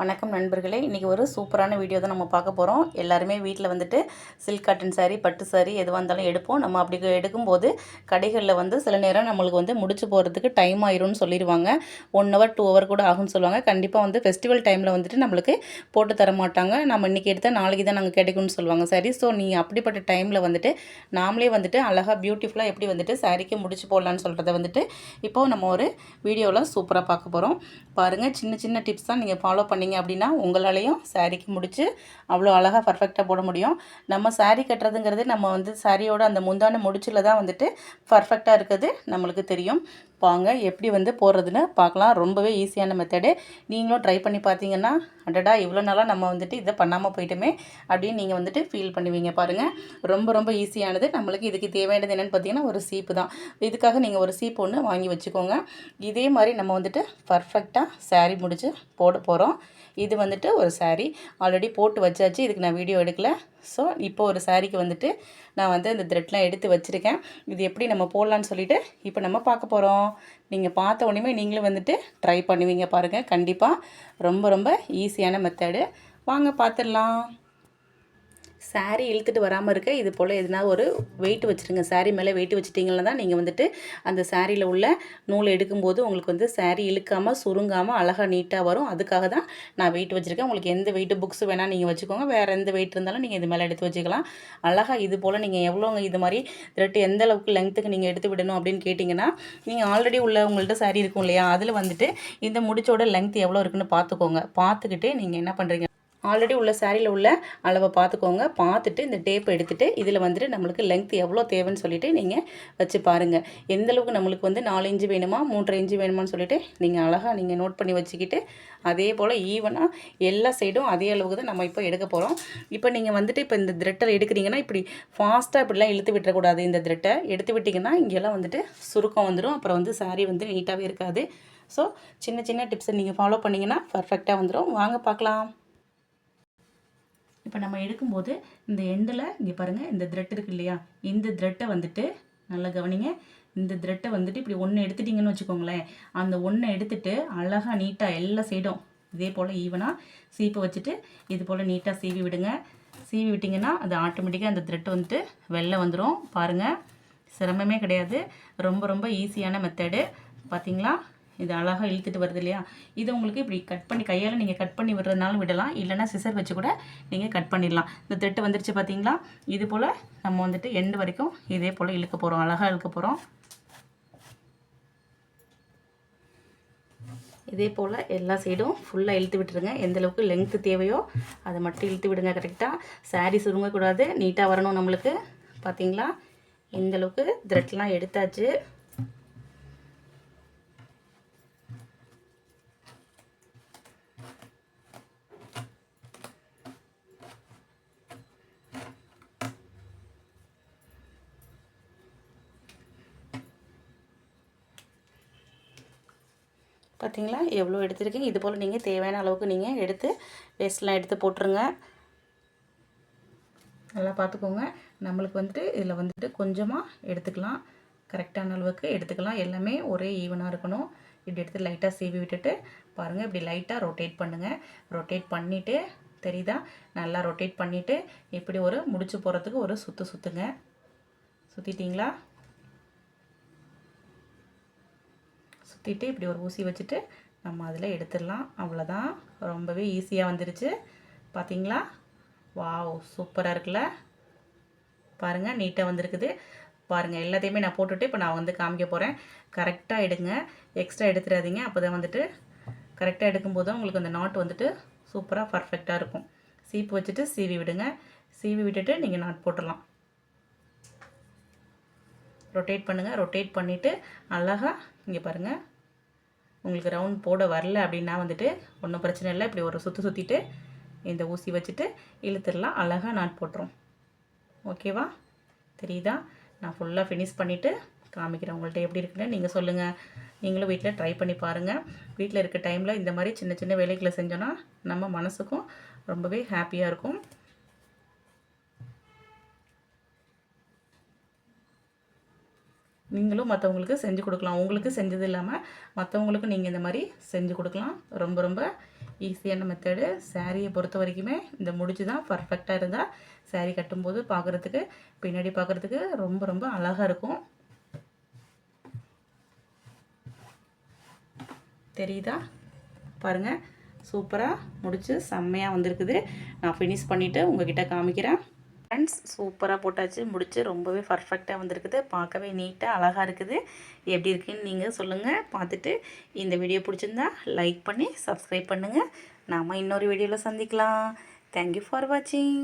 வணக்கம் நண்பர்களே. இன்றைக்கி ஒரு சூப்பரான வீடியோ தான் நம்ம பார்க்க போகிறோம் எல்லாருமே வீட்டில் வந்துட்டு சில்க் காட்டன் சாரீ பட்டு சாரீ எதுவாக இருந்தாலும் எடுப்போம். நம்ம அப்படி எடுக்கும்போது கடைகளில் வந்து சில நேரம் நம்மளுக்கு வந்து முடிச்சு போகிறதுக்கு டைம் ஆயிரும்னு சொல்லிடுவாங்க. ஒன் ஹவர் டூ ஹவர் கூட ஆகும்னு சொல்லுவாங்க. கண்டிப்பாக வந்து ஃபெஸ்டிவல் டைமில் வந்துட்டு நம்மளுக்கு போட்டு தர மாட்டாங்க. நம்ம இன்றைக்கி எடுத்தால் நாளைக்கு தான் நாங்கள் கிடைக்கும்னு சொல்லுவாங்க. சரி ஸோ நீங்கள் அப்படிப்பட்ட டைமில் வந்துட்டு நாமளே வந்துட்டு அழகாக பியூட்டிஃபுல்லாக எப்படி வந்துட்டு சாரீக்கு முடிச்சு போடலான்னு சொல்கிறத வந்துட்டு இப்போது நம்ம ஒரு வீடியோவில் சூப்பராக பார்க்க போகிறோம் பாருங்கள் சின்ன சின்ன டிப்ஸ் தான் நீங்கள் ஃபாலோ பண்ணி போனீங்க அப்படின்னா உங்களாலையும் சாரீக்கு முடிச்சு அவ்வளோ அழகாக பர்ஃபெக்டாக போட முடியும். நம்ம சாரீ கட்டுறதுங்கிறது நம்ம வந்து சாரியோட அந்த முந்தான முடிச்சில் தான் வந்துட்டு பர்ஃபெக்டாக இருக்குது நம்மளுக்கு தெரியும். வாங்க எப்படி வந்து போடுறதுன்னு பார்க்கலாம். ரொம்பவே ஈஸியான மெத்தடு நீங்களும் ட்ரை பண்ணி பார்த்தீங்கன்னா அடடா இவ்வளோ நாளாக நம்ம வந்துட்டு இதை பண்ணாமல் போயிட்டுமே அப்படின்னு நீங்கள் வந்துட்டு ஃபீல் பண்ணுவீங்க பாருங்கள் ரொம்ப ரொம்ப ஈஸியானது நம்மளுக்கு இதுக்கு தேவையானது என்னென்னு பார்த்தீங்கன்னா ஒரு சீப்பு தான். இதுக்காக நீங்கள் ஒரு சீப்பு ஒன்று வாங்கி வச்சுக்கோங்க. இதே மாதிரி நம்ம வந்துட்டு பர்ஃபெக்டாக சாரீ முடிச்சு போட போகிறோம் இது வந்துட்டு ஒரு சாரீ ஆல்ரெடி போட்டு வச்சாச்சு. இதுக்கு நான் வீடியோ எடுக்கலை. ஸோ இப்போ ஒரு சாரீக்கு வந்துட்டு நான் வந்து இந்த த்ரெட்லாம் எடுத்து வச்சுருக்கேன். இது எப்படி நம்ம போடலான்னு சொல்லிட்டு இப்போ நம்ம பார்க்க போகிறோம் நீங்கள் பார்த்த உடனே நீங்களும் வந்துட்டு ட்ரை பண்ணுவீங்க பாருங்கள் கண்டிப்பாக ரொம்ப ரொம்ப ஈஸியான மெத்தடு வாங்க பார்த்துடலாம். Saree இழுத்துட்டு வராமல் இருக்க இது போல் எதுனா ஒரு வெயிட் வச்சுருங்க. saree மேலே வெயிட் வச்சுட்டிங்கன்னா தான் நீங்கள் வந்துட்டு அந்த சாரியில் உள்ள நூல் எடுக்கும்போது உங்களுக்கு வந்து saree இழுக்காமல் சுருங்காமல் அழகாக நீட்டாக வரும். அதுக்காக தான் நான் வெயிட் வச்சுருக்கேன். உங்களுக்கு எந்த வெயிட் புக்ஸ் வேணால் நீங்கள் வச்சுக்கோங்க. வேறு எந்த வெயிட் இருந்தாலும் நீங்கள் இது மேலே எடுத்து வச்சுக்கலாம். அழகாக இது போல் நீங்கள் எவ்வளோங்க இது மாதிரி திரட்டு எந்த அளவுக்கு லெங்த்துக்கு நீங்கள் எடுத்து விடணும் அப்படின்னு கேட்டிங்கன்னா நீங்கள் ஆல்ரெடி உள்ள உங்கள்கிட்ட saree இருக்கும் இல்லையா? அதில் வந்துட்டு இந்த முடிச்சோட லெங்த் எவ்வளோ இருக்குன்னு பார்த்துக்கோங்க. பார்த்துக்கிட்டு நீங்கள் என்ன பண்ணுறீங்க ஆல்ரெடி உள்ள சாரியில் உள்ள அளவை பார்த்துக்கோங்க. பார்த்துட்டு இந்த டேப்பை எடுத்துகிட்டு இதில் வந்துட்டு நம்மளுக்கு லென்த் எவ்வளோ தேவைன்னு சொல்லிவிட்டு நீங்கள் வச்சு பாருங்கள் எந்தளவுக்கு நம்மளுக்கு வந்து நாலு இன்ச்சு வேணுமா மூன்றரை இன்ச்சு வேணுமான்னு சொல்லிவிட்டு நீங்கள் அழகாக நீங்கள் நோட் பண்ணி வச்சுக்கிட்டு அதே போல் ஈவனாக எல்லா சைடும் அதே அளவுக்கு தான் நம்ம இப்போ எடுக்க போகிறோம் இப்போ நீங்கள் வந்துட்டு இப்போ இந்த த்ரெட்டை எடுக்கிறீங்கன்னா இப்படி ஃபாஸ்ட்டாக இப்படிலாம் இழுத்து விட்டுறக்கூடாது. இந்த த்ரெட்டை எடுத்து விட்டிங்கன்னா இங்கெல்லாம் வந்துட்டு சுருக்கம் வந்துடும் அப்புறம் வந்து saree வந்து நீட்டாகவே இருக்காது. ஸோ சின்ன சின்ன டிப்ஸை நீங்கள் ஃபாலோ பண்ணிங்கன்னா பர்ஃபெக்டாக வந்துடும் வாங்க பார்க்கலாம். இப்போ நம்ம எடுக்கும்போது இந்த எண்டில் இங்கே பாருங்கள் இந்த த்ரெட் இருக்குது இல்லையா? இந்த த்ரெட்டை வந்துட்டு நல்லா கவனிங்க. இந்த த்ரெட்டை வந்துட்டு இப்படி ஒன்று எடுத்துட்டிங்கன்னு வச்சுக்கோங்களேன். அந்த ஒன்றை எடுத்துட்டு அழகாக நீட்டாக எல்லா சைடும் இதே போல் ஈவனாக சீப்பை வச்சுட்டு இது போல் நீட்டாக சீவி விடுங்க. சீவி விட்டிங்கன்னா அது ஆட்டோமேட்டிக்காக அந்த த்ரெட் வந்துட்டு வெளில வந்துடும் பாருங்கள் சிரமமே கிடையாது. ரொம்ப ரொம்ப ஈஸியான மெத்தடு பார்த்தீங்களா இது அழகாக இழுத்துட்டு வருது இல்லையா? இது உங்களுக்கு இப்படி கட் பண்ணி கையால் நீங்கள் கட் பண்ணி விடுறதுனாலும் விடலாம். இல்லைனா சிசர் வச்சு கூட நீங்கள் கட் பண்ணிடலாம். இந்த த்ரெட்டு வந்துருச்சு பார்த்தீங்களா இது போல் நம்ம வந்துட்டு எண்டு வரைக்கும் இதே போல் இழுக்க போகிறோம் அழகாக இழுக்க போகிறோம் இதே போல் எல்லா சைடும் ஃபுல்லாக இழுத்து விட்டுருங்க. எந்த அளவுக்கு லெங்க்த்து தேவையோ அதை மட்டும் இழுத்து விடுங்க கரெக்டாக சாரீ சுருங்கக்கூடாது. நீட்டாக வரணும் நம்மளுக்கு. பார்த்தீங்களா இந்தளவுக்கு த்ரெட்லாம் எடுத்தாச்சு. பார்த்தீங்களா எவ்வளோ எடுத்துருக்கீங்க? இது போல் நீங்கள் தேவையான அளவுக்கு நீங்கள் எடுத்து வேஸ்ட்லாம் எடுத்து போட்டுருங்க. நல்லா பார்த்துக்கோங்க நம்மளுக்கு வந்துட்டு இதில் வந்துட்டு கொஞ்சமாக எடுத்துக்கலாம். கரெக்டான அளவுக்கு எடுத்துக்கலாம். எல்லாமே ஒரே ஈவனாக இருக்கணும். இப்படி எடுத்து லைட்டாக சீவி விட்டுட்டு பாருங்கள் இப்படி லைட்டாக ரொட்டேட் பண்ணுங்கள் ரொட்டேட் பண்ணிவிட்டு தெரியுதா? நல்லா ரொட்டேட் பண்ணிவிட்டு இப்படி ஒரு முடிச்சு போகிறதுக்கு ஒரு சுற்று சுற்றுங்க சுற்றிட்டிங்களா சுற்றிட்டு இப்படி ஒரு ஊசி வச்சுட்டு நம்ம அதில் எடுத்துடலாம். அவ்வளோதான் ரொம்பவே ஈஸியாக வந்துருச்சு. பார்த்தீங்களா வாவ் சூப்பராக இருக்குல்ல? பாருங்கள் நீட்டாக வந்திருக்குது. பாருங்கள் எல்லாத்தையுமே நான் போட்டுட்டு இப்போ நான் வந்து காமிக்க போகிறேன் கரெக்டாக எடுங்க. எக்ஸ்ட்ரா எடுத்துடாதீங்க. அப்போ தான் வந்துட்டு கரெக்டாக எடுக்கும்போது உங்களுக்கு அந்த நாட் வந்துட்டு சூப்பராக பர்ஃபெக்டாக இருக்கும். சீப்பு வச்சுட்டு சீவி விடுங்க. சீவி விட்டுட்டு நீங்கள் நாட் போட்டுடலாம். ரொட்டேட் பண்ணுங்கள் ரொட்டேட் பண்ணிவிட்டு அழகாக இங்கே பாருங்கள் உங்களுக்கு ரவுண்ட் போட வரல அப்படின்னா வந்துட்டு ஒன்றும் பிரச்சனை இல்லை. இப்படி ஒரு சுற்றி சுற்றிட்டு இந்த ஊசி வச்சுட்டு இழுத்துடலாம். அழகாக நாட் போட்டுரும். ஓகேவா தெரியுதா? நான் ஃபுல்லாக ஃபினிஷ் பண்ணிவிட்டு காமிக்கிறேன். உங்கள்கிட்ட எப்படி இருக்குன்னு நீங்கள் சொல்லுங்கள் நீங்களும் வீட்டில் ட்ரை பண்ணி பாருங்கள் வீட்டில் இருக்க டைமில் இந்த மாதிரி சின்ன சின்ன வேலைகளை செஞ்சோன்னா நம்ம மனசுக்கும் ரொம்பவே ஹாப்பியாக இருக்கும். நீங்களும் மற்றவங்களுக்கு செஞ்சு கொடுக்கலாம். உங்களுக்கு செஞ்சது இல்லாமல் மற்றவங்களுக்கும் நீங்கள் இந்த மாதிரி செஞ்சு கொடுக்கலாம். ரொம்ப ரொம்ப ஈஸியான மெத்தடு சாரியை பொறுத்த வரைக்குமே இந்த முடிச்சு தான் பர்ஃபெக்டாக இருந்தால் saree கட்டும்போது பார்க்குறதுக்கு பின்னாடி பார்க்குறதுக்கு ரொம்ப ரொம்ப அழகாக இருக்கும். தெரியுதா? பாருங்கள் சூப்பராக முடித்து செம்மையாக வந்திருக்குது. நான் ஃபினிஷ் பண்ணிவிட்டு உங்ககிட்ட காமிக்கிறேன். ஃப்ரெண்ட்ஸ் சூப்பராக போட்டாச்சு. முடிச்சு ரொம்பவே பர்ஃபெக்டாக வந்திருக்குது. பார்க்கவே நீட்டாக அழகாக இருக்குது. எப்படி இருக்குன்னு நீங்கள் சொல்லுங்கள் பார்த்துட்டு இந்த வீடியோ பிடிச்சிருந்தா லைக் பண்ணி சப்ஸ்கிரைப் பண்ணுங்கள் நாம் இன்னொரு வீடியோவில் சந்திக்கலாம். தேங்க்யூ ஃபார் வாட்சிங்